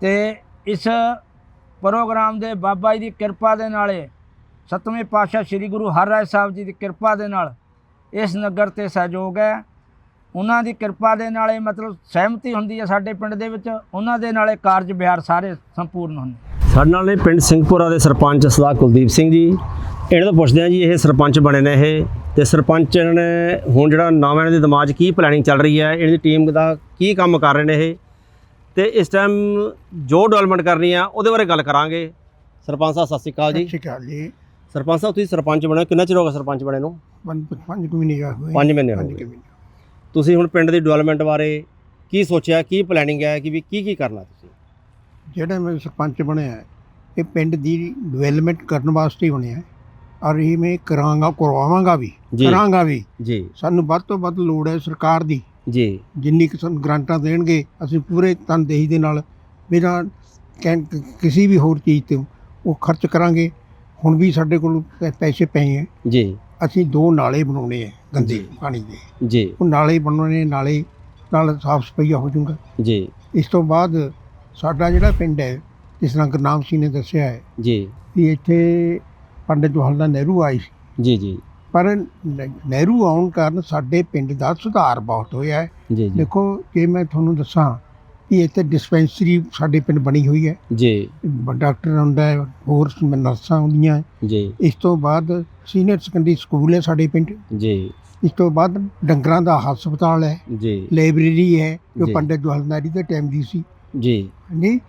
ਤੇ ਇਸ ਪ੍ਰੋਗਰਾਮ ਦੇ ਬਾਬਾ ਜੀ ਦੀ ਕਿਰਪਾ ਦੇ ਨਾਲੇ ਸਤਵੇਂ ਪਾਤਸ਼ਾਹ ਸ੍ਰੀ ਗੁਰੂ ਹਰਿਰਾਏ ਸਾਹਿਬ ਜੀ ਦੀ ਕਿਰਪਾ ਦੇ ਨਾਲ ਇਸ ਨਗਰ ਤੇ ਸਹਿਯੋਗ ਹੈ। ਉਹਨਾਂ ਦੀ ਕਿਰਪਾ ਦੇ ਨਾਲੇ ਮਤਲਬ ਸਹਿਮਤੀ ਹੁੰਦੀ ਹੈ ਸਾਡੇ ਪਿੰਡ ਦੇ ਵਿੱਚ। ਉਹਨਾਂ ਦੇ ਨਾਲੇ ਕਾਰਜ ਵਿਹਾਰ ਸਾਰੇ ਸੰਪੂਰਨ ਹੁੰਦੇ ਸਾਡੇ ਨਾਲ ਨੇ ਪਿੰਡ ਸਿੰਘਪੁਰਾ ਦੇ ਸਰਪੰਚ ਸਰਦਾਰ ਕੁਲਦੀਪ ਸਿੰਘ ਜੀ। ਇਹਨਾਂ ਤੋਂ ਪੁੱਛਦੇ ਹਾਂ ਜੀ, ਇਹ ਸਰਪੰਚ ਬਣੇ ਨੇ ਇਹ। ਤੇ ਸਰਪੰਚ ਨੇ ਹੁਣ ਜਿਹੜਾ ਨਵਾਂ ਇਹਨਾਂ ਦੇ ਦਿਮਾਗ 'ਚ ਕੀ ਪਲੈਨਿੰਗ ਚੱਲ ਰਹੀ ਹੈ? ਇਹਨਾਂ ਦੀ ਟੀਮ ਦਾ ਕੀ ਕੰਮ ਕਰ ਰਹੇ ਨੇ ਇਹ? ਤੇ ਇਸ ਟਾਈਮ ਜੋ ਡਿਵੈਲਪਮੈਂਟ ਕਰਨੀ ਆ ਉਹਦੇ ਬਾਰੇ ਗੱਲ ਕਰਾਂਗੇ। ਸਰਪੰਚ ਸਾਹਿਬ ਸਤਿ ਸ਼੍ਰੀ ਅਕਾਲ ਸਤਿ ਜੀ ਸ਼੍ਰੀ ਅਕਾਲ ਜੀ। ਸਰਪੰਚ ਸਾਹਿਬ ਤੁਸੀਂ ਸਰਪੰਚ ਬਣੇ ਕਿੰਨਾ ਚਿਰ ਹੋ ਗਿਆ ਸਰਪੰਚ ਬਣੇ ਨੂੰ? ਪੰਜ ਪੰਜ ਕੁ ਮਹੀਨੇ ਹੋਏ ਪੰਜ ਮਹੀਨੇ ਹੋ ਗਏ। ਤੁਸੀਂ ਹੁਣ ਪਿੰਡ ਦੀ ਡਿਵੈਲਪਮੈਂਟ ਬਾਰੇ ਕੀ ਸੋਚਿਆ ਕੀ ਪਲੈਨਿੰਗ ਹੈ ਕਿ ਵੀ ਕੀ ਕੀ ਕਰਨਾ ਤੁਸੀਂ? ਜਿਹੜਾ ਮੈਂ ਸਰਪੰਚ ਬਣਿਆ ਇਹ ਪਿੰਡ ਦੀ ਡਿਵੈਲਪਮੈਂਟ ਕਰਨ ਵਾਸਤੇ ਹੀ ਬਣਿਆ। ਹੈ। ਔਰ ਇਹ ਮੈਂ ਕਰਾਂਗਾ ਕਰਵਾਵਾਂਗਾ ਵੀ। ਕਰਾਂਗਾ ਵੀ। ਜੀ। ਸਾਨੂੰ ਵੱਧ ਤੋਂ ਵੱਧ ਲੋੜ ਹੈ ਸਰਕਾਰ ਦੀ। ਜੀ। ਜਿੰਨੀ ਕਿ ਸਾਨੂੰ ਗ੍ਰਾਂਟਾਂ ਦੇਣਗੇ ਅਸੀਂ ਪੂਰੇ ਤਨਦੇਹੀ ਦੇ ਨਾਲ ਬਿਨਾਂ ਕਿਸੇ ਵੀ ਹੋਰ ਚੀਜ਼ ਤੇ ਉਹ ਖਰਚ ਕਰਾਂਗੇ। ਹੁਣ ਵੀ ਸਾਡੇ ਕੋਲ ਪੈ- ਪੈਸੇ ਪਏ ਹੈ। ਜੀ। ਅਸੀਂ ਦੋ ਨਾਲੇ ਬਣਾਉਣੇ ਹੈ ਗੰਦੇ ਜੀ। ਪਾਣੀ ਦੇ। ਜੀ। ਉਹ ਨਾਲੇ ਬਣਾਉਣੇ ਨਾਲੇ ਨਾਲ ਸਾਫ਼ ਸਫਾਈਆ ਹੋ ਜਾਊਗਾ। ਜੀ। ਇਸ ਤੋਂ ਬਾਅਦ ਸਾਡਾ ਜਿਹੜਾ ਪਿੰਡ ਹੈ ਜਿਸ ਤਰ੍ਹਾਂ ਗੁਰਨਾਮ ਸਿੰਘ ਨੇ ਦੱਸਿਆ ਹੈ ਜੀ। ਵੀ ਇੱਥੇ ਪੰਡਿਤ ਜਵਾਹਰ ਲਾਲ ਨਹਿਰੂ ਆਈ ਸੀ। ਜੀ ਜੀ। ਪਰ ਨ- ਨਹਿਰੂ ਆਉਣ ਕਾਰਨ ਸਾਡੇ ਪਿੰਡ ਦਾ ਸੁਧਾਰ ਬਹੁਤ ਹੋਇਆ ਹੈ। ਜੀ ਜੀ। ਦੇਖੋ ਜੇ ਮੈਂ ਤੁਹਾਨੂੰ ਦੱਸਾਂ ਕਿ ਇੱਥੇ ਡਿਸਪੈਂਸਰੀ ਸਾਡੇ ਪਿੰਡ ਬਣੀ ਹੋਈ ਹੈ। ਜੀ। ਬ- ਡਾਕਟਰ ਹੁੰਦਾ ਹੈ ਹੋਰ ਸ- ਨਰਸਾਂ ਹੁੰਦੀਆਂ ਹੈ। ਜੀ। ਇਸ ਤੋਂ ਬਾਅਦ ਸੀਨੀਅਰ ਸੈਕੰਡਰੀ ਸਕੂਲ ਹੈ ਸਾਡੇ ਪਿੰਡ। ਜੀ। ਇਸ ਤੋਂ ਬਾਅਦ ਡੰਗਰਾਂ ਦਾ ਹਸਪਤਾਲ ਹੈ। ਜੀ। ਲਾਇਬ੍ਰੇਰੀ ਹੈ ਜੋ ਜੀ। ਪੰਡਿਤ ਜਵਾਹਰ ਲਾਲ ਨਹਿਰੂ ਦੇ ਟਾਈਮ ਦੀ ਸੀ। ਜੀ। ਹਾਂਜੀ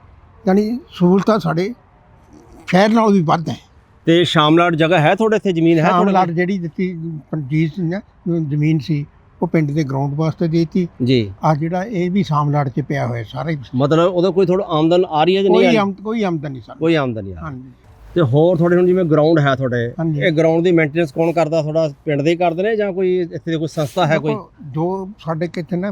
ਯਾਨੀ ਸਹੂਲਤਾਂ ਸਾਡੇ ਸ਼ਹਿਰ ਨਾਲੋਂ ਵੀ ਵੱਧ ਹੈ। ਤੇ ਸ਼ਾਮਲਾਟ ਜਗ੍ਹਾ ਹੈ ਤੁਹਾਡੇ ਇੱਥੇ? ਜ਼ਮੀਨ ਹੈ ਤੁਹਾਡੇ ਸ਼ਾਮਲਾਟ ਜਿਹੜੀ ਦਿੱਤੀ ਪੰਜੀਤ ਨਾ ਜ਼ਮੀਨ ਸੀ ਉਹ ਪਿੰਡ ਦੇ ਗਰਾਊਂਡ ਵਾਸਤੇ ਦੇਤੀ। ਜੀ। ਆ ਜਿਹੜਾ ਇਹ ਵੀ ਸ਼ਾਮਲਾਟ 'ਚ ਪਿਆ ਹੋਇਆ ਸਾਰਾ ਹੀ। ਮਤਲਬ ਉਹਦਾ ਕੋਈ ਥੋੜਾ ਆਮਦਨ ਆ ਰਹੀ ਹੈ ਜਾਂ ਨਹੀਂ ਆ ਕੋਈ ਰਹੀ? ਕੋਈ ਆਮਦਨ ਨਹੀਂ ਸਾਨੂੰ। ਕੋਈ ਆਮਦਨ ਨਹੀਂ ਆ ਰਹੀ। ਹਾਂਜੀ। ਤੇ ਹੋਰ ਤੁਹਾਡੇ ਹੁਣ ਜਿਵੇਂ ਗਰਾਊਂਡ ਹੈ ਤੁਹਾਡੇ ਹਾਂਜੀ। ਇਹ ਗਰਾਊਂਡ ਦੀ ਮੇਨਟੇਨੈਂਸ ਕੌਣ ਕਰਦਾ? ਤੁਹਾਡਾ ਪਿੰਡ ਦੇ ਹੀ ਕਰਦੇ ਨੇ ਜਾਂ ਕੋਈ ਇੱਥੇ ਦੀ ਕੋਈ ਸੰਸਥਾ ਹੈ ਕੋਈ? ਦੇਖੋ, ਜੋ ਸਾਡੇ ਕਿਤੇ ਨਾ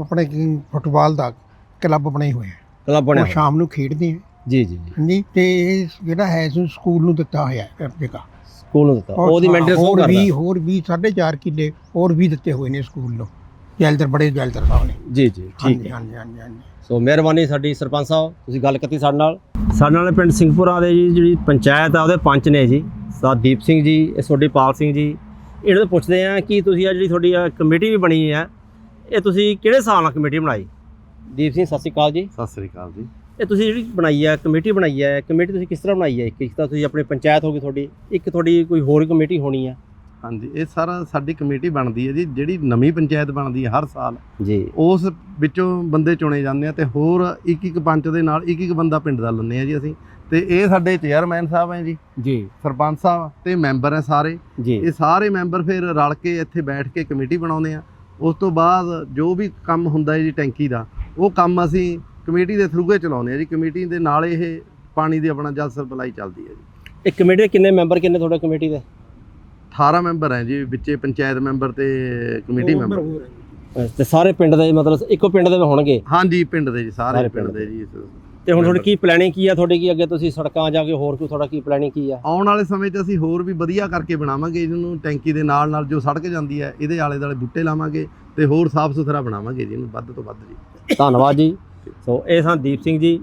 ਆਪਣੇ ਕੀ ਫੁੱਟਬਾਲ ਦਾ ਕਲੱਬ ਬਣੇ ਹੋਏ ਆ ਕਲੱਬ ਬਣਿਆ ਉਹ ਹੋਇਆ? ਸ਼ਾਮ ਨੂੰ ਖੇਡਦੇ ਆ। ਜੀ ਜੀ ਜੀ। ਹਾਂਜੀ ਤੇ ਇਹ ਜਿਹੜਾ ਹੈ ਇਸ ਨੂੰ ਸਕੂਲ ਨੂੰ ਦਿੱਤਾ ਹੋਇਆ ਹੈ ਜਗ੍ਹਾ। ਸਕੂਲ ਨੂੰ ਦਿੱਤਾ। ਉਹਦੀ ਮੇਨਟੇਨੈਂਸ ਹੋਰ ਕਰਦਾ? ਵੀ ਹੋਰ ਵੀ 4.5 ਕਿੱਲੇ ਹੋਰ ਵੀ ਦਿੱਤੇ ਹੋਏ ਨੇ ਸਕੂਲ ਨੂੰ। ਜੈਲਦਰ ਬੜੇ ਜੈਲਦਰ ਸਾਹਿਬ ਨੇ। ਜੀ ਜੀ ਠੀਕ ਹਾਂਜੀ ਹੈ। ਹਾਂਜੀ ਹਾਂਜੀ ਹਾਂਜੀ। ਸੋ ਮਿਹਰਬਾਨੀ ਸਾਡੀ ਸਰਪੰਚ ਸਾਹਿਬ ਤੁਸੀਂ ਗੱਲ ਕੀਤੀ ਸਾਡੇ ਨਾਲ। ਸਾਡੇ ਨਾਲ ਪਿੰਡ ਸਿੰਘਪੁਰਾ ਦੇ ਜੀ ਜਿਹੜੀ ਪੰਚਾਇਤ ਆ ਉਹਦੇ ਪੰਚ ਨੇ ਜੀ। ਸਰਦਾਰ ਦੀਪ ਸਿੰਘ ਜੀ ਇਹ ਤੁਹਾਡੇ ਪਾਲ ਸਿੰਘ ਜੀ। ਇਹਨਾਂ ਤੋਂ ਪੁੱਛਦੇ ਆ ਕਿ ਤੁਸੀਂ ਆ ਜਿਹੜੀ ਤੁਹਾਡੀ ਕਮੇਟੀ ਵੀ ਬਣੀ ਹੈ ਇਹ ਤੁਸੀਂ ਕਿਹੜੇ ਸਾਲ ਨਾਲ ਕਮੇਟੀ ਬਣਾਈ? ਦੀਪ ਸਿੰਘ ਸਤਿ ਸ਼੍ਰੀ ਅਕਾਲ ਜੀ। ਸਤਿ ਸ੍ਰੀ ਅਕਾਲ ਜੀ। ਇਹ ਤੁਸੀਂ ਜਿਹੜੀ ਬਣਾਈ ਹੈ ਕਮੇਟੀ ਬਣਾਈ ਹੈ ਕਮੇਟੀ ਤੁਸੀਂ ਕਿਸ ਤਰ੍ਹਾਂ ਬਣਾਈ ਹੈ ਇੱਕ ਇੱਕ ਤਾਂ ਤੁਸੀਂ ਆਪਣੀ ਪੰਚਾਇਤ ਹੋਗੀ ਤੁਹਾਡੀ ਇੱਕ ਤੁਹਾਡੀ ਕੋਈ ਹੋਰ ਕਮੇਟੀ ਹੋਣੀ ਹੈ ਹਾਂਜੀ ਇਹ ਸਾਰਾ ਸਾਡੀ ਕਮੇਟੀ ਬਣਦੀ ਹੈ ਜੀ ਜਿਹੜੀ ਨਵੀਂ ਪੰਚਾਇਤ ਬਣਦੀ ਹੈ ਹਰ ਸਾਲ। ਜੀ। ਉਸ ਵਿੱਚੋਂ ਬੰਦੇ ਚੁਣੇ ਜਾਂਦੇ ਆ ਤੇ ਹੋਰ ਇੱਕ ਇੱਕ ਪੰਚ ਦੇ ਨਾਲ ਇੱਕ ਇੱਕ ਬੰਦਾ ਪਿੰਡ ਦਾ ਲੈਂਦੇ ਆ ਜੀ ਅਸੀਂ। ਤੇ ਇਹ ਸਾਡੇ ਚੇਅਰਮੈਨ ਸਾਹਿਬ ਹੈ ਜੀ। ਜੀ। ਸਰਪੰਚ ਸਾਹਿਬ ਤੇ ਮੈਂਬਰ ਹੈ ਸਾਰੇ। ਜੀ। ਇਹ ਸਾਰੇ ਮੈਂਬਰ ਫਿਰ ਰਲ ਕੇ ਇੱਥੇ ਬੈਠ ਕੇ ਕਮੇਟੀ ਬਣਾਉਂਦੇ ਆ। ਉਸ ਤੋਂ ਬਾਅਦ ਜੋ ਵੀ ਕੰਮ ਹੁੰਦਾ ਹੈ ਜੀ ਟੈਂਕੀ ਦਾ ਉਹ ਕੰਮ ਅਸੀਂ ਕਮੇਟੀ ਦੇ ਥਰੂ ਹੀ ਚਲਾਉਂਦੇ ਆ ਜੀ। ਕਮੇਟੀ ਦੇ ਨਾਲ ਇਹ ਪਾਣੀ ਦੀ ਆਪਣਾ ਜਲ ਸਪਲਾਈ ਚੱਲਦੀ ਹੈ ਜੀ। ਇਹ ਕਮੇਟੀ ਦੇ ਕਿੰਨੇ ਮੈਂਬਰ ਕਿੰਨੇ ਤੁਹਾਡੇ ਕਮੇਟੀ ਦੇ? 18 ਮੈਂਬਰ ਹੈ ਜੀ ਵਿੱਚੇ ਪੰਚਾਇਤ ਮੈਂਬਰ ਤੇ ਕਮੇਟੀ ਮੈਂਬਰ। ਤੇ ਸਾਰੇ ਪਿੰਡ ਦੇ ਮਤਲਬ ਇੱਕੋ ਪਿੰਡ ਦੇ ਹੋਣਗੇ? ਹਾਂਜੀ ਪਿੰਡ ਦੇ ਜੀ ਸਾਰੇ ਪਿੰਡ ਦੇ ਜੀ ਤੇ ਹੁਣ ਤੁਹਾਡੀ। ਕੀ ਪਲੈਨਿੰਗ ਕੀ ਆ? ਤੁਹਾਡੀ ਕੀ ਅੱਗੇ ਤੁਸੀਂ ਸੜਕਾਂ ਜਾ ਕੇ ਹੋਰ ਕੋਈ ਤੁਹਾਡਾ ਕੀ ਪਲੈਨਿੰਗ ਕੀ ਆ? ਆਉਣ ਵਾਲੇ ਸਮੇਂ 'ਚ ਅਸੀਂ ਹੋਰ ਵੀ ਵਧੀਆ ਕਰਕੇ ਬਣਾਵਾਂਗੇ ਇਹਨੂੰ। ਟੈਂਕੀ ਦੇ ਨਾਲ ਨਾਲ ਜੋ ਸੜਕ ਜਾਂਦੀ ਹੈ ਇਹਦੇ ਆਲੇ ਦੁਆਲੇ ਬੂਟੇ ਲਾਵਾਂਗੇ ਤੇ ਹੋਰ ਸਾਫ਼ ਸੁਥਰਾ ਬਣਾਵਾਂਗੇ ਜੀ ਇਹਨੂੰ ਵੱਧ ਤੋਂ ਵੱਧ ਜੀ। ਧੰਨਵਾਦ ਜੀ। ਸੋ ਇਹ ਸਨ ਦੀਪ ਸਿੰਘ ਜੀ।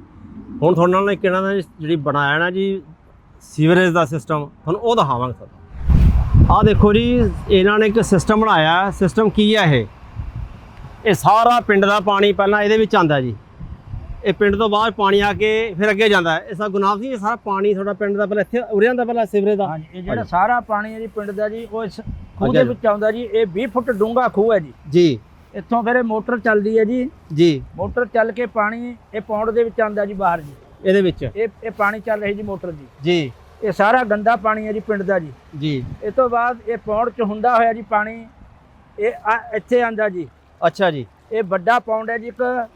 ਹੁਣ ਤੁਹਾਡੇ ਨਾਲ ਇੱਕ ਇਹਨਾਂ ਦਾ ਜਿਹੜੀ ਬਣਾਇਆ ਨਾ ਜੀ ਸੀਵਰੇਜ ਦਾ ਸਿਸਟਮ ਤੁਹਾਨੂੰ ਉਹ ਦਿਖਾਵਾਂਗੇ ਤੁਹਾਨੂੰ। ਆਹ ਦੇਖੋ ਜੀ ਇਹਨਾਂ ਨੇ ਇੱਕ ਸਿਸਟਮ ਬਣਾਇਆ। ਸਿਸਟਮ ਕੀ ਹੈ ਇਹ? ਇਹ ਸਾਰਾ ਪਿੰਡ ਦਾ ਪਾਣੀ ਪਹਿਲਾਂ ਇਹਦੇ ਵਿੱਚ ਆਂਦਾ ਜੀ। ਇਹ ਪਿੰਡ ਤੋਂ ਬਾਅਦ ਪਾਣੀ ਆ ਕੇ ਫਿਰ ਅੱਗੇ ਜਾਂਦਾ। ਇਹ ਸਾ ਗੁਨਾਬ ਸਿੰਘ ਇਹ ਸਾਰਾ ਪਾਣੀ ਤੁਹਾਡਾ ਪਿੰਡ ਦਾ ਪਹਿਲਾਂ ਇੱਥੇ ਉਰੇ ਆਂਦਾ ਪਹਿਲਾਂ ਸੀਵਰੇਜ ਦਾ? ਹਾਂਜੀ ਇਹ ਜਿਹੜਾ। ਸਾਰਾ ਪਾਣੀ ਹੈ ਜੀ ਪਿੰਡ ਦਾ ਜੀ ਉਹ ਇਸ ਖੂਹ ਦੇ। ਵਿੱਚ ਆਉਂਦਾ ਜੀ। ਇਹ 20 ਫੁੱਟ ਡੂੰਘਾ ਖੂਹ ਹੈ ਜੀ। ਜੀ। ਇੱਥੋਂ ਫਿਰ ਇਹ ਮੋਟਰ ਚੱਲਦੀ ਹੈ ਜੀ। ਜੀ। ਮੋਟਰ ਚੱਲ ਕੇ ਪਾਣੀ ਇਹ ਪੌਂਡ ਦੇ ਵਿੱਚ ਆਉਂਦਾ ਜੀ ਬਾਹਰ ਜੀ। ਇਹਦੇ ਵਿੱਚ? ਇਹ ਇਹ ਪਾਣੀ ਚੱਲ ਰਹੀ ਜੀ ਮੋਟਰ ਦੀ। ਜੀ। ਇਹ ਸਾਰਾ ਗੰਦਾ ਪਾਣੀ ਹੈ ਜੀ ਪਿੰਡ ਦਾ ਜੀ। ਜੀ। ਇਸ ਤੋਂ ਬਾਅਦ ਇਹ ਪੌਂਡ ਚ ਹੁੰਦਾ ਹੋਇਆ ਜੀ ਪਾਣੀ ਇਹ ਇੱਥੇ ਆਂਦਾ ਜੀ। ਅੱਛਾ ਜੀ। ਇਹ ਵੱਡਾ ਪੌਂਡ ਹੈ ਜੀ ਇੱਕ।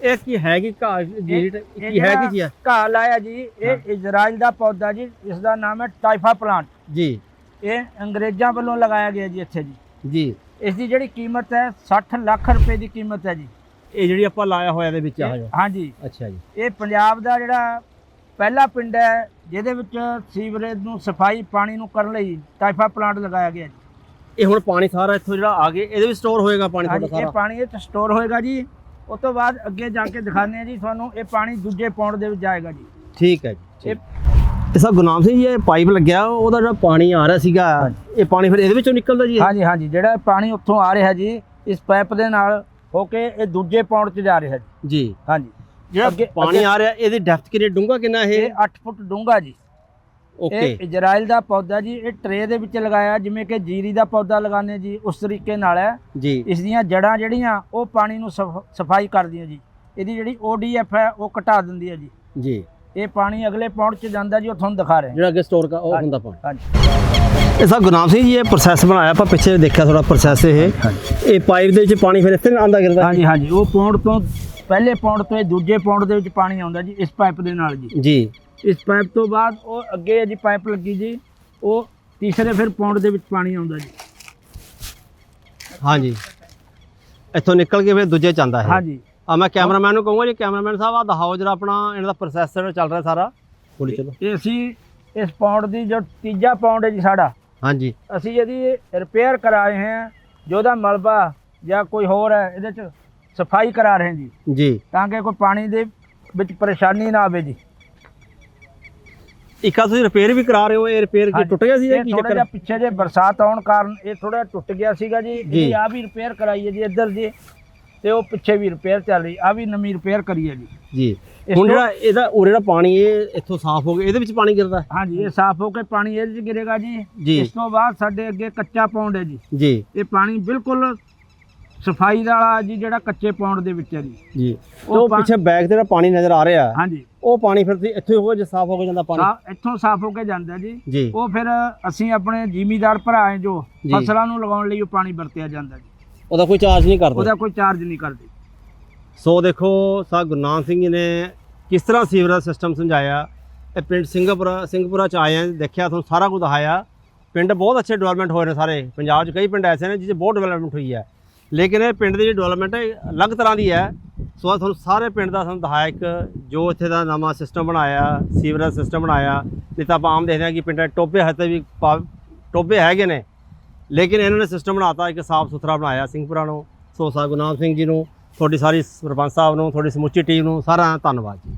ਇਹ ਕੀ ਹੈ ਕੀ ਘਾਹ ਜੀ ਇਹ ਕੀ ਹੈ ਕੀ ਹੈ ਘਾਹ ਲਾਇਆ ਜੀ। ਇਹ ਇਜ਼ਰਾਈਲ ਦਾ ਪੌਦਾ ਜੀ ਇਸ ਦਾ ਨਾਮ ਹੈ ਟਾਈਫਾ ਪਲਾਂਟ। ਜੀ। ਇਹ ਅੰਗਰੇਜ਼ਾਂ ਵੱਲੋਂ ਲਗਾਇਆ ਗਿਆ ਜੀ ਇੱਥੇ ਜੀ। ਜੀ। ਇਸ ਦੀ ਜਿਹੜੀ ਕੀਮਤ ਹੈ 60 ਲੱਖ ਰੁਪਏ ਦੀ ਕੀਮਤ ਹੈ ਜੀ। ਇਹ ਜਿਹੜੀ ਆਪਾਂ ਲਾਇਆ ਹੋਇਆ ਦੇ ਵਿੱਚ ਆ ਇਹ- ਹਾਂਜੀ। ਅੱਛਾ ਜੀ। ਇਹ ਪੰਜਾਬ ਦਾ ਜਿਹੜਾ ਪਹਿਲਾ ਪਿੰਡ ਹੈ ਜਿਹਦੇ ਵਿੱਚ ਸੀਵਰੇਜ ਨੂੰ ਸਫ਼ਾਈ ਪਾਣੀ ਨੂੰ ਕਰਨ ਲਈ ਟਾਈਫਾ ਪਲਾਂਟ ਲਗਾਇਆ ਗਿਆ ਜੀ। ਇਹ ਹੁਣ ਪਾਣੀ ਸਾਰਾ ਇੱਥੋਂ ਜਿਹੜਾ ਆ ਗਿਆ ਇਹਦੇ ਵਿੱਚ ਸਟੋਰ ਹੋਏਗਾ ਪਾਣੀ ਤੁਹਾਡਾ ਇਹ ਸਾਰਾ? ਪਾਣੀ ਇਹ ਸਟੋਰ ਹੋਏਗਾ ਜੀ। ਉਸ ਤੋਂ ਬਾਅਦ ਅੱਗੇ ਜਾ ਕੇ ਦਿਖਾਉਂਦੇ ਹਾਂ ਜੀ ਤੁਹਾਨੂੰ ਇਹ ਪਾਣੀ ਦੂਜੇ ਪੌਂਡ ਦੇ ਵਿੱਚ ਜਾਏਗਾ ਜੀ। ਠੀਕ ਹੈ ਜੀ ਇਹ ਇਹ ਸਭ ਗੁਨਾਮ ਸਿੰਘ ਜੀ ਇਹ ਪਾਈਪ ਲੱਗਿਆ ਉਹਦਾ ਜਿਹੜਾ ਪਾਣੀ ਆ ਰਿਹਾ ਸੀਗਾ ਇਹ ਪਾਣੀ ਫਿਰ ਇਹਦੇ ਵਿੱਚੋਂ ਨਿਕਲਦਾ ਜੀ? ਹਾਂਜੀ ਹਾਂਜੀ ਜਿਹੜਾ ਪਾਣੀ ਉੱਥੋਂ ਆ ਰਿਹਾ ਜੀ ਇਸ ਪਾਈਪ ਦੇ ਨਾਲ ਹੋ ਕੇ ਇਹ ਦੂਜੇ ਪੌਂਡ 'ਚ ਜਾ ਰਿਹਾ ਜੀ। ਜੀ। ਹਾਂਜੀ। ਜਿਹੜਾ ਪਾਣੀ ਆ ਰਿਹਾ ਇਹਦੀ ਡੈਪਥ ਕਿੰਨੀ ਡੂੰਘਾ ਕਿੰਨਾ ਇਹ? ਇਹ 8 ਫੁੱਟ ਡੂੰਘਾ ਜੀ। ਓਕੇ। ਇਹ ਇਜ਼ਰਾਈਲ ਦਾ ਪੌਦਾ ਜੀ ਇਹ ਟਰੇ ਦੇ ਵਿੱਚ ਲਗਾਇਆ ਜਿਵੇਂ ਕਿ ਜੀਰੀ ਦਾ ਪੌਦਾ ਲਗਾਉਂਦੇ ਜੀ ਉਸ ਤਰੀਕੇ ਨਾਲ ਹੈ। ਜੀ। ਇਸ ਦੀਆਂ ਜੜਾਂ ਜਿਹੜੀਆਂ ਉਹ ਪਾਣੀ ਨੂੰ ਸਫ- ਸਫ਼ਾਈ ਕਰਦੀਆਂ ਜੀ। ਇਹਦੀ ਜਿਹੜੀ ODF ਹੈ ਉਹ ਘਟਾ ਦਿੰਦੀ ਹੈ ਜੀ। ਜੀ। ਇਹ ਪਾਣੀ ਅਗਲੇ ਪੌਂਡ 'ਚ ਜਾਂਦਾ ਜੀ ਉਹ ਤੁਹਾਨੂੰ ਦਿਖਾ ਰਹੇ ਹਾਂ। ਜਿਹੜਾ ਅੱਗੇ ਸਟੋਰ ਕਰ ਉਹ। ਹੁੰਦਾ ਪਾਣੀ ਹਾਂਜੀ। ਇਹ ਸਭ ਗੁਨਾਮ ਸਿੰਘ ਜੀ ਇਹ ਪ੍ਰੋਸੈਸ ਬਣਾਇਆ ਆਪਾਂ ਪਿੱਛੇ ਦੇਖਿਆ ਥੋੜਾ ਪ੍ਰੋਸੈਸ ਇਹ। ਇਹ ਪਾਈਪ ਦੇ ਵਿੱਚ ਪਾਣੀ ਫਿਰ ਇੱਥੇ ਆਂਦਾ ਗਿਰਦਾ? ਹਾਂਜੀ ਹਾਂਜੀ ਉਹ ਪੌਂਡ ਤੋਂ ਪਹਿਲੇ ਪੌਂਡ ਤੋਂ ਇਹ ਦੂਜੇ ਪੌਂਡ ਦੇ ਵਿੱਚ ਪਾਣੀ ਆਉਂਦਾ ਜੀ ਇਸ ਪਾਈਪ ਦੇ ਨਾਲ ਜੀ। ਜੀ। ਇਸ ਪਾਈਪ ਤੋਂ ਬਾਅਦ ਉਹ ਅੱਗੇ ਹੈ ਜੀ ਪਾਈਪ ਲੱਗੀ ਜੀ ਉਹ ਤੀਸਰੇ ਫਿਰ ਪੌਂਡ ਦੇ ਵਿੱਚ ਪਾਣੀ ਆਉਂਦਾ ਜੀ। ਹਾਂਜੀ। ਇੱਥੋਂ ਨਿਕਲ ਕੇ ਫਿਰ ਦੂਜੇ ਚ ਆਉਂਦਾ ਹੈ ਹਾਂਜੀ। ਆ ਮੈਂ ਕੈਮਰਾਮੈਨ ਨੂੰ ਕਹੂੰਗਾ ਜੀ ਕੈਮਰਾਮੈਨ ਸਾਹਿਬ ਆ ਦਿਖਾਓ ਜਰਾ ਆਪਣਾ ਇਹਨਾਂ ਦਾ ਪ੍ਰੋਸੈਸਰ ਚੱਲ ਰਿਹਾ ਸਾਰਾ। ਬੋਲੀ ਚਲੋ। ਇਹ ਅਸੀਂ ਇਸ ਪੌਂਡ ਦੀ ਜੋ ਤੀਜਾ ਪੌਂਡ ਹੈ ਜੀ ਸਾਡਾ ਹਾਂਜੀ। ਅਸੀਂ ਇਹਦੀ ਰਿਪੇਅਰ ਕਰਾ ਰਹੇ ਹਾਂ ਜੋ ਉਹਦਾ ਮਲਬਾ ਜਾਂ ਕੋਈ ਹੋਰ ਹੈ ਇਹਦੇ ਚ ਸਫ਼ਾਈ ਕਰਾ ਰਹੇ ਹਾਂ ਜੀ। ਜੀ। ਤਾਂ ਕਿ ਕੋਈ ਪਾਣੀ ਦੇ ਵਿੱਚ ਪਰੇਸ਼ਾਨੀ ਨਾ ਆਵੇ ਜੀ। ਇੱਕ ਆ ਤੁਸੀਂ ਰਿਪੇਅਰ ਵੀ ਕਰਾ ਰਹੇ ਹੋ ਇਹ ਰਿਪੇਅਰ ਕੀ। ਟੁੱਟ ਗਿਆ ਸੀ ਇਹ ਇਹ ਕੀ ਥੋੜਾ ਚੱਕਰ? ਜਿਹਾ ਪਿੱਛੇ ਜੇ ਬਰਸਾਤ ਆਉਣ ਕਾਰਨ ਇਹ ਥੋੜਾ ਟੁੱਟ ਗਿਆ ਸੀਗਾ ਜੀ ਜੀ। ਇਹਦੀ ਆ ਵੀ ਰਿਪੇਅਰ ਕਰਾਈ ਹੈ ਜੀ ਇੱਧਰ ਜੀ। ਤੇ ਉਹ ਪਿੱਛੇ ਵੀ ਰਿਪੇਅਰ ਚੱਲ ਰਹੀ ਆ ਵੀ ਨਵੀਂ ਰਿਪੇਅਰ ਕਰੀ ਹੈ ਜੀ। ਜੀ। ਹੁਣ ਜਿਹੜਾ ਇਹਦਾ ਉਹ ਜਿਹੜਾ ਪਾਣੀ ਇਹ ਇੱਥੋਂ ਸਾਫ਼ ਹੋ ਗਿਆ ਇਹਦੇ ਵਿੱਚ ਪਾਣੀ ਗਿਰਦਾ? ਹਾਂਜੀ ਇਹ ਸਾਫ਼ ਹੋ ਕੇ ਪਾਣੀ ਇਹਦੇ ਚ ਗਿਰੇਗਾ ਜੀ। ਇਸ ਤੋਂ ਬਾਅਦ ਸਾਡੇ ਅੱਗੇ ਕੱਚਾ ਪੌਂਡ ਹੈ ਜੀ। ਜੀ। ਇਹ ਪਾਣੀ ਬਿਲਕੁਲ ਸਫ਼ਾਈ ਵਾਲਾ ਜੀ ਜਿਹੜਾ ਕੱਚੇ ਪੌਂਡ ਦੇ ਵਿੱਚ ਹੈ ਜੀ। ਜੀ। ਉਹ ਪਿੱਛੇ ਬੈਕ ਤੇ ਜਿਹੜਾ ਪਾਣੀ ਨਜ਼ਰ ਆ ਰਿਹਾ ਹਾਂਜੀ। ਉਹ ਪਾਣੀ ਫਿਰ ਇੱਥੇ ਹੋ ਜੇ ਸਾਫ਼ ਹੋ ਕੇ ਜਾਂਦਾ ਪਾਣੀ? ਇੱਥੋਂ ਸਾਫ਼ ਹੋ ਕੇ ਜਾਂਦਾ ਜੀ। ਉਹ ਫਿਰ ਅਸੀਂ ਆਪਣੇ ਜ਼ਿਮੀਦਾਰ ਭਰਾ ਜੀ। ਫਸਲਾਂ ਨੂੰ ਲਗਾਉਣ ਲਈ ਉਹ ਪਾਣੀ ਵਰਤਿਆ ਜਾਂਦਾ ਜੀ। ਉਹਦਾ ਕੋਈ ਚਾਰਜ ਨਹੀਂ ਕਰਦੇ। ਉਹਦਾ ਕੋਈ ਚਾਰਜ ਨਹੀਂ ਕਰਦੇ। ਸੋ ਦੇਖੋ ਸਾ ਗੁਰਨਾਮ ਸਿੰਘ ਜੀ ਨੇ ਕਿਸ ਤਰ੍ਹਾਂ ਸੀਵਰੇਜ ਸਿਸਟਮ ਸਮਝਾਇਆ। ਇਹ ਪਿੰਡ ਸਿੰਘਪੁਰਾ ਸਿੰਘਪੁਰਾ ਚ ਆਏ ਆ ਦੇਖਿਆ ਤੁਹਾਨੂੰ ਸਾਰਾ ਕੁਝ ਦਿਖਾਇਆ। ਪਿੰਡ ਬਹੁਤ ਅੱਛੇ ਡਿਵੈਲਪਮੈਂਟ ਹੋਏ ਨੇ ਸਾਰੇ। ਪੰਜਾਬ 'ਚ ਕਈ ਪਿੰਡ ਐਸੇ ਨੇ ਜਿੱਥੇ ਬਹੁਤ ਡਿਵੈਲਪਮੈਂਟ ਹੋਈ ਹੈ। ਲੇਕਿਨ ਇਹ ਪਿੰਡ ਦੀ ਜਿਹੜੀ ਡਿਵੈਲਪਮੈਂਟ ਹੈ ਇਹ ਅਲੱਗ ਤਰ੍ਹਾਂ ਦੀ ਹੈ। ਸੋ ਅੱਜ ਤੁਹਾਨੂੰ ਸਾਰੇ ਪਿੰਡ ਦਾ ਤੁਹਾਨੂੰ ਦਿਖਾਇਆ ਇੱਕ ਜੋ ਇੱਥੇ ਦਾ ਨਵਾਂ ਸਿਸਟਮ ਬਣਾਇਆ ਸੀਵਰੇਜ ਸਿਸਟਮ ਬਣਾਇਆ। ਨਹੀਂ ਤਾਂ ਆਪਾਂ ਆਮ ਦੇਖਦੇ ਹਾਂ ਕਿ ਪਿੰਡਾਂ 'ਚ ਟੋਬੇ ਹੱਥੇ ਵੀ ਪਾ- ਟੋਬੇ ਹੈਗੇ ਨੇ। ਲੇਕਿਨ ਇਹਨਾਂ ਨੇ ਸਿਸਟਮ ਬਣਾਤਾ, ਇੱਕ ਸਾਫ਼ ਸੁਥਰਾ ਬਣਾਇਆ ਸਿੰਘਪੁਰਾ ਨੂੰ, ਸੋ ਸਾ ਗੁਰਨਾਮ ਸਿੰਘ ਜੀ ਨੂੰ, ਤੁਹਾਡੀ ਸਾਰੀ ਸਰਪੰਚ ਸਾਹਿਬ ਨੂੰ, ਤੁਹਾਡੀ ਸਮੁੱਚੀ ਟੀਮ ਨੂੰ ਸਾਰਾ ਧੰਨਵਾਦ ਜੀ।